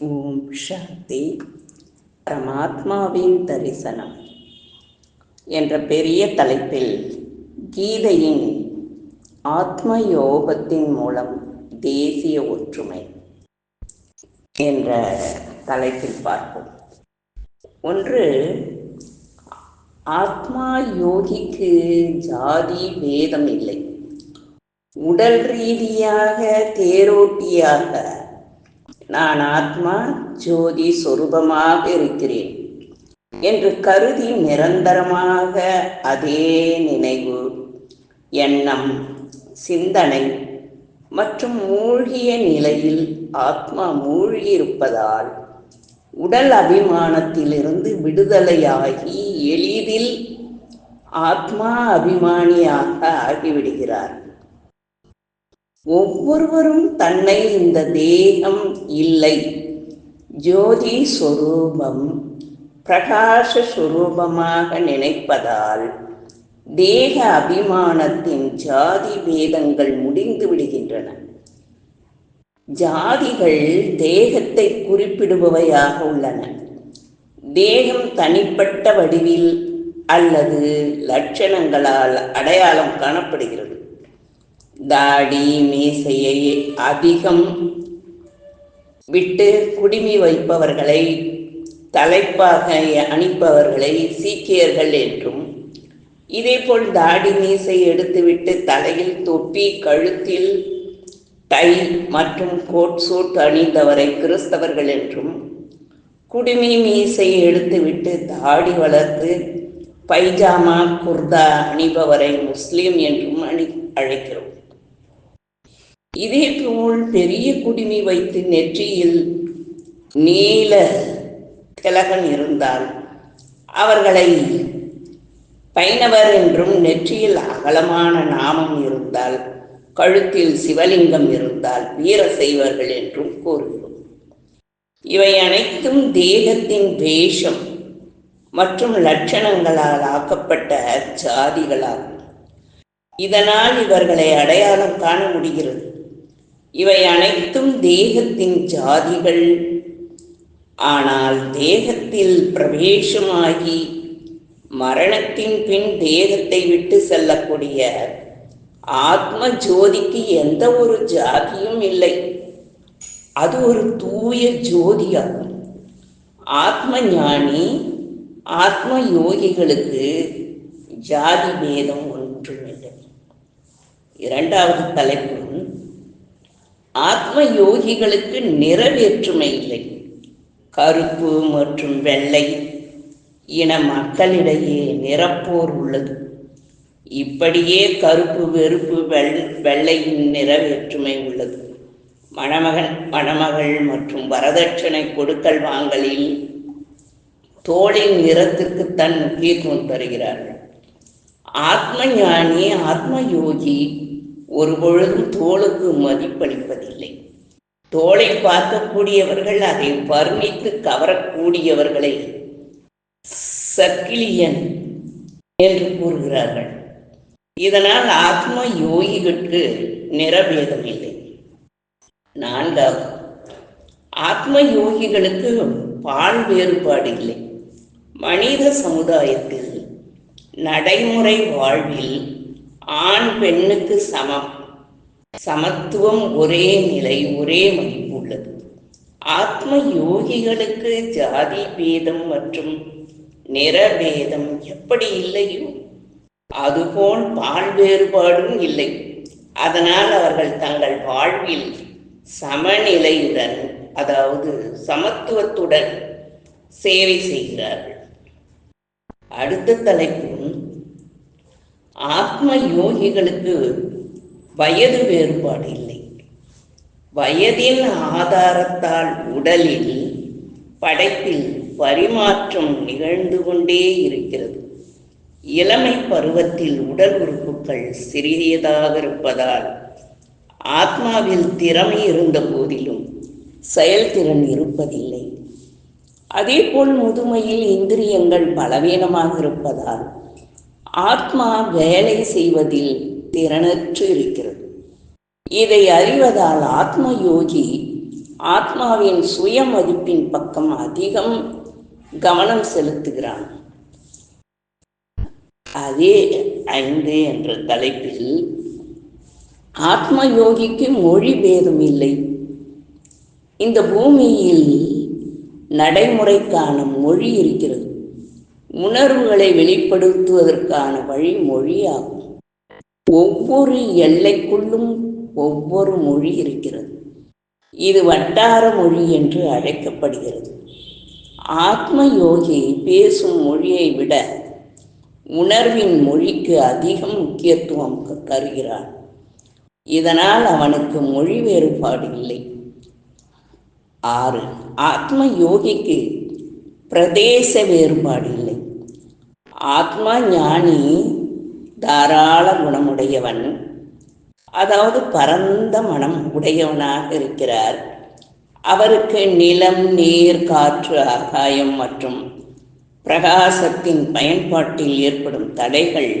ஓம் சக்தி பரமாத்மாவின் தரிசனம் என்ற பெரிய தலைப்பில் கீதையின் ஆத்ம யோகத்தின் மூலம் தேசிய ஒற்றுமை என்ற தலைப்பில் பார்ப்போம். ஒன்று ஆத்மா யோகிக்கு ஜாதி வேதம் இல்லை. உடல் ரீதியாக தேரோட்டியாக நான் ஆத்மா ஜோதி சொரூபமாக இருக்கிறேன் என்று கருதி நிரந்தரமாக அதே நினைவு எண்ணம் சிந்தனை மற்றும் மூழ்கிய நிலையில் ஆத்மா மூழ்கியிருப்பதால் உடல் அபிமானத்திலிருந்து விடுதலையாகி எளிதில் ஆத்மா அபிமானியாக ஆகிவிடுகிறார். ஒவ்வொருவரும் தன்னை இந்த தேகம் இல்லை. ஜோதி ஸ்வரூபம் பிரகாச சுரூபமாக நினைப்பதால் தேக அபிமானத்தின் ஜாதி வேதங்கள் முடிந்து விடுகின்றன. ஜாதிகள் தேகத்தை குறிப்பிடுபவையாக உள்ளன. தேகம் தனிப்பட்ட வடிவில் அல்லது லட்சணங்களால் அடையாளம் காணப்படுகிறது. தாடி மீசையை அதிகம் விட்டு குடிமி வைப்பவர்களை தலைப்பாக அணிப்பவர்களை சீக்கியர்கள் என்றும் இதேபோல் தாடி மீசை எடுத்துவிட்டு தலையில் தொப்பி கழுத்தில் டை மற்றும் கோட் சூட் அணிந்தவரை கிறிஸ்தவர்கள் என்றும் குடிமி மீசை எடுத்துவிட்டு தாடி வளர்த்து பைஜாமா குர்தா அணிபவரை முஸ்லீம் என்றும் அணி அழைக்கிறோம். இதே போல் பெரிய குடிமி வைத்து நெற்றியில் நீல திலகன் இருந்தால் அவர்களை பைணவர் என்றும் நெற்றியில் அகலமான நாமம் இருந்தால் கழுத்தில் சிவலிங்கம் இருந்தால் வீர செய்வர்கள் என்றும் கூறுகிறோம். இவை அனைத்தும் தேகத்தின் வேஷம் மற்றும் லட்சணங்களால் ஆக்கப்பட்ட ஜாதிகளாகும் இதனால் இவர்களை அடையாளம் காண முடிகிறது. இவை அனைத்தும் தேகத்தின் ஜாதிகள். ஆனால் தேகத்தில் பிரவேசமாகி மரணத்தின் பின் தேகத்தை விட்டு செல்லக்கூடிய ஆத்ம ஜோதிக்கு எந்த ஒரு ஜாதியும் இல்லை. அது ஒரு தூய ஜோதியாகும். ஆத்ம ஞானி ஆத்ம யோகிகளுக்கு ஜாதி பேதம் ஒன்றுமில்லை. இரண்டாவது தலைப்பு. ஆத்ம யோகிகளுக்கு நிறவேற்றுமை இல்லை. கருப்பு மற்றும் வெள்ளை இன மக்களிடையே நிறப்போர் உள்ளது. இப்படியே கருப்பு வெறுப்பு வெள் வெள்ளையின் நிறவேற்றுமை உள்ளது. மணமகன் மணமகள் மற்றும் வரதட்சணை கொடுக்கல் வாங்கலில் தோளின் நிறத்திற்கு தன் முக்கியத்துவம் தருகிறார்கள். ஆத்ம ஞானி ஆத்ம யோகி ஒருபொழுதும் தோளுக்கு மதிப்பளிப்பதில்லை. தோளை பார்க்கக்கூடியவர்கள் அதை வர்ணித்து கவரக்கூடியவர்களை. சக்கிலியன் என்று கூறுகிறார்கள். இதனால் ஆத்ம யோகிகளுக்கு நிறபேதம் இல்லை நான்காவது ஆத்ம யோகிகளுக்கு பால் வேறுபாடு இல்லை மனித சமுதாயத்தில் நடைமுறை வாழ்வில் ஆண் பெண்ணுக்கு சமம். சமத்துவம் ஒரே நிலை ஒரே மதிப்பு உள்ளது. ஆத்ம யோகிகளுக்கு ஜாதி பேதம் மற்றும் நிறபேதம் எப்படி இல்லையோ அதுபோல் பால் வேறுபாடும் இல்லை. அதனால் அவர்கள் தங்கள் வாழ்வில் சமநிலையுடன் அதாவது சமத்துவத்துடன் சேவை செய்கிறார்கள். அடுத்த தலைப்பு. ஆத்ம யோகிகளுக்கு வயது வேறுபாடு இல்லை. வயதின் ஆதாரத்தால் உடலில் படைப்பில் பரிமாற்றம் நிகழ்ந்து கொண்டே இருக்கிறது. இளமை பருவத்தில் உடல் உறுப்புகள் சிறியதாக இருப்பதால் ஆத்மாவில் திறமை இருந்த போதிலும் செயல்திறன் இருப்பதில்லை. அதேபோல் முதுமையில் இந்திரியங்கள் பலவீனமாக இருப்பதால் ஆத்மா வேலை செய்வதில் திறனற்று இருக்கிறது. இதை அறிவதால் ஆத்ம யோகி ஆத்மாவின் சுய மதிப்பின் பக்கம் அதிகம் கவனம் செலுத்துகிறான். அதே ஐந்து என்ற தலைப்பில் ஆத்ம யோகிக்கு மொழி பேதம் இல்லை. இந்த பூமியில் நடைமுறைக்கான மொழி இருக்கிறது. உணர்வுகளை வெளிப்படுத்துவதற்கான வழி மொழியாகும் ஒவ்வொரு எல்லைக்குள்ளும் ஒவ்வொரு மொழி இருக்கிறது. இது வட்டார மொழி என்று அழைக்கப்படுகிறது. ஆத்ம யோகி பேசும் மொழியை விட உணர்வின் மொழிக்கு அதிகம் முக்கியத்துவம் தருகிறான் இதனால் அவனுக்கு மொழி வேறுபாடு இல்லை. ஆறு. ஆத்ம யோகிக்கு பிரதேச வேறுபாடு இல்லை. ஆத்மா ஞானி தாராள குணமுடையவன். அதாவது பரந்த மனம் உடையவனாக இருக்கிறார். அவருக்கு நிலம் நீர் காற்று ஆகாயம் மற்றும் பிரகாசத்தின் பயன்பாட்டில் ஏற்படும் தடைகள்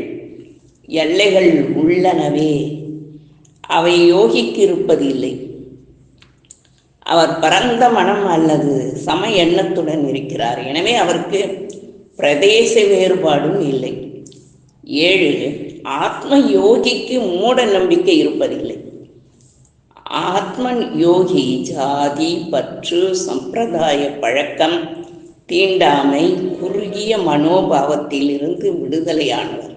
எல்லைகள் உள்ளனவே. அவை யோகிக்கு இருப்பதில்லை அவர் பரந்த மனம் அல்லது சம எண்ணத்துடன் இருக்கிறார். எனவே அவருக்கு பிரதேச வேறுபாடும் இல்லை. ஏழு ஆத்ம யோகிக்கு மூட நம்பிக்கை இருப்பதில்லை. ஆத்ம யோகி ஜாதி பற்று சம்பிரதாய பழக்கம் தீண்டாமை குறுகிய மனோபாவத்தில் இருந்து விடுதலையானவர்.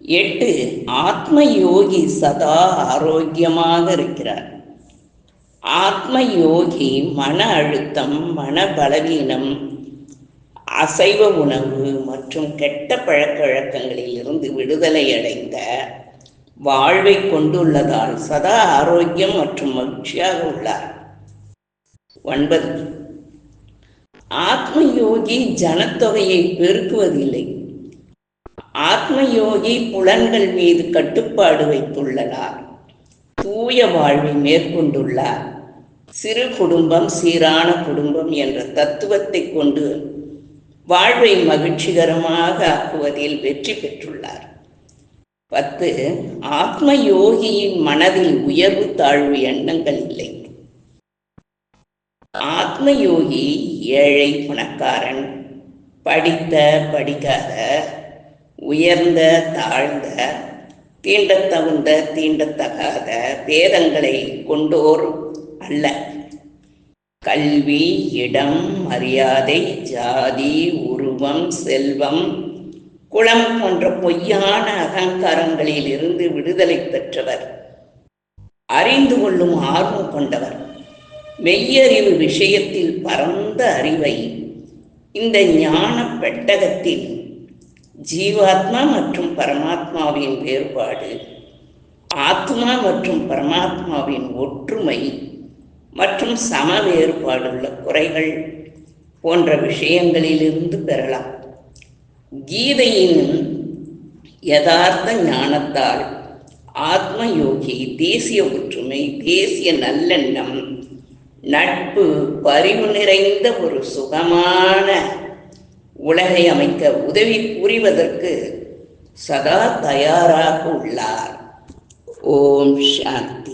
எட்டு ஆத்ம யோகி சதா ஆரோக்கியமாக இருக்கிறார். ஆத்ம யோகி மன அழுத்தம் மன பலவீனம் அசைவ உணவு மற்றும் கெட்ட பழக்க வழக்கங்களில் இருந்து விடுதலை அடைந்த வாழ்வை கொண்டுள்ளதால் சதா ஆரோக்கியம் மற்றும் மகிழ்ச்சியாக உள்ளார். ஒன்பது. ஆத்ம யோகி ஜனத்தொகையை பெருக்குவதில்லை. ஆத்ம யோகி புலன்கள் மீது கட்டுப்பாடு வைத்துள்ளார் தூய வாழ்வை மேற்கொண்டுள்ளார். சிறு குடும்பம் சீரான குடும்பம் என்ற தத்துவத்தை கொண்டு வாழ்வை மகிழ்ச்சிகரமாக ஆக்குவதில் வெற்றி பெற்றுள்ளார். பத்து ஆத்ம யோகியின் மனதில் உயர்வு தாழ்வு எண்ணங்கள் இல்லை. ஆத்ம யோகி ஏழை பணக்காரன். படித்த படிக்காத உயர்ந்த தாழ்ந்த தீண்டத்தகுந்த தீண்டத்தகாத பேதங்களை கொண்டோர் அல்ல. கல்வி இடம் மரியாதை ஜாதி உருவம் செல்வம். குளம் போன்ற பொய்யான அகங்காரங்களில் இருந்து விடுதலை பெற்றவர். அறிந்து கொள்ளும் ஆர்வம் கொண்டவர். மெய்யறிவு விஷயத்தில் பரந்த அறிவை. இந்த ஞான பெட்டகத்தில் ஜீவாத்மா மற்றும் பரமாத்மாவின் வேறுபாடு ஆத்மா மற்றும் பரமாத்மாவின் ஒற்றுமை மற்றும் சம வேறுபாடுள்ள குறைகள் போன்ற விஷயங்களிலிருந்து பெறலாம். கீதையின் யதார்த்த ஞானத்தால் ஆத்ம யோகி தேசிய ஒற்றுமை தேசிய நல்லெண்ணம் நட்பு பரிவு நிறைந்த ஒரு சுகமான உலகை அமைக்க உதவி புரிவதற்கு சதா தயாராக உள்ளார். ஓம் சாந்தி.